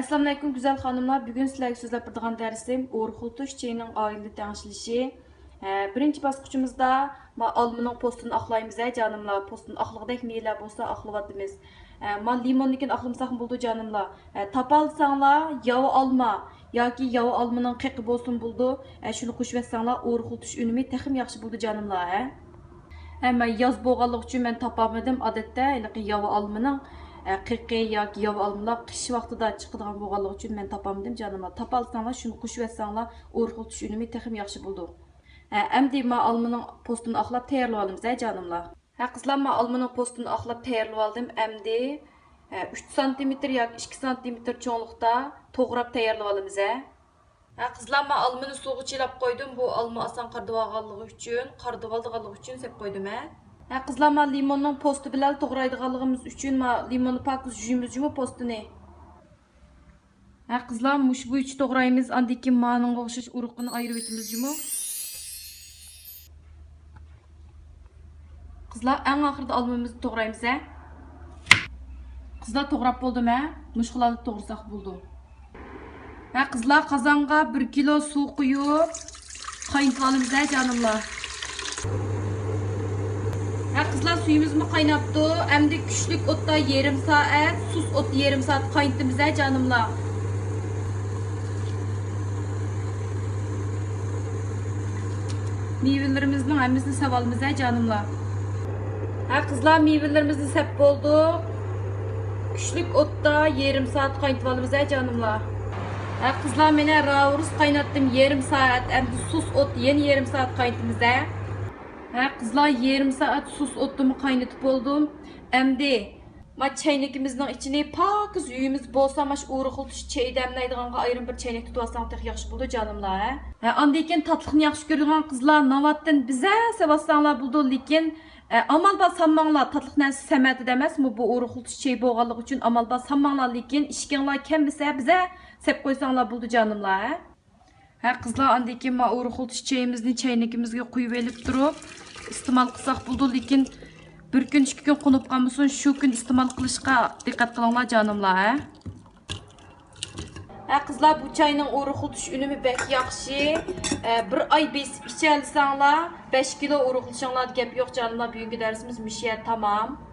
Assalamu alaykum gözəl xanımlar. Bu gün sizlərə sözləb durduğan dərsim Orxultu çiçəyinin ailə təngişlişi. Birinci basqıçımızda ma almanın postunu axlayımız ay canımlar. Postun axlığıdak meylər bolsa axlıvatımız. Ma limonnikin axlımsaq buldu canımlar. Tapalsanlar yağı alma yoki ya yağı almanın qiqi bolsun buldu. Şunu qoşvasanlar Orxultuş ünümü təxim yaxşı buldu canımlar. Hə? Amma yaz boğanlıq üçün mən tapamadım adətdə elə yağı almanın qirqi yoki yovolmlar qish vaqtida chiqadigan bo'lganligi uchun men topolmadim jonim topolsanglar shuni qo'shib yotsanglar o'rxil tush unumi texim yaxshi bo'ldi amdi ma olmaning postini oqlab tayyorlab olamiz a jonimlar ha hə, qizlar ma olmaning postini oqlab tayyorlab oldim amdi 3 sm yoki 2 sm cho'nglikda to'g'rab tayyorlab olamiz a Ha hə, qizlar men almini suvga chilab qo'ydim. Bu alma asan qardivalganligi uchun, qardivaldiganligi uchun sep qo'ydim ha. Hə? Ha, qizlar men limonning posti bilan to'g'raydiganligimiz uchun men limonni pokuz yuyimiz jumi postini. Ha, qizlar mush bu uch to'g'raymiz, andan keyin maning o'xshash uruqini ayirib etamiz jumi. Qizlar eng oxirida almamizni to'g'raymiz, ha. Qizlar to'g'rab bo'ldim, ha. Mushqalarni to'g'risak bo'ldi. Ha qizlar qozonga 1 kilo suv quyib qaynatib olamiz Ha kızlar suyumuz mu kaynattı? Hem de küçlük otta yarım saat, sus ot yarım saat kaynattı bize canımla. Meyvelerimizin hepsini savalım bize canımla. Ha kızlar meyvelerimizi sep oldu. Küçlük otta yarım saat kaynatalım bize canımla. Ha kızlar beni ravuruz kaynattım yarım saat. Hem de sus ot yeni yarım saat kaynattı bize. Ha, kızlar yarım saat sus otumu kaynatıp oldum. Endi ma çaynikimizin içine pakız yüyümüz bolsa maş uğruqultuş çay demleydiğanға ayrım bir çaynik tutup alsam tek yaxşı buldu canımlar. Ha, ha andikin tatlıqını yaxşı görülen kızlar navattan bize sevaslanlar buldu lekin e, amal ba sanmanglar tatlıq nəsi səmədi deməz mi bu uğruqultuş çay boğanlıq üçün amal ba sanmanglar lekin işkinlar kembise bize sep koysanglar buldu canımlar. Ha? Ha kızlar andaki ma urukul çiçeğimizni çaynikimizge kuyup elip durup istimal kısak buldu lekin bir gün iki gün konup kalmasın şu gün istimal kılışka dikkat kılınlar canımlar ha. Ha kızlar bu çayın urukul tuş ünümü bek yakşı. Ee, bir ay besip içerlisanlar 5 kilo urukuluşanlar gep yok canımlar bugünkü dersimiz müşer tamam.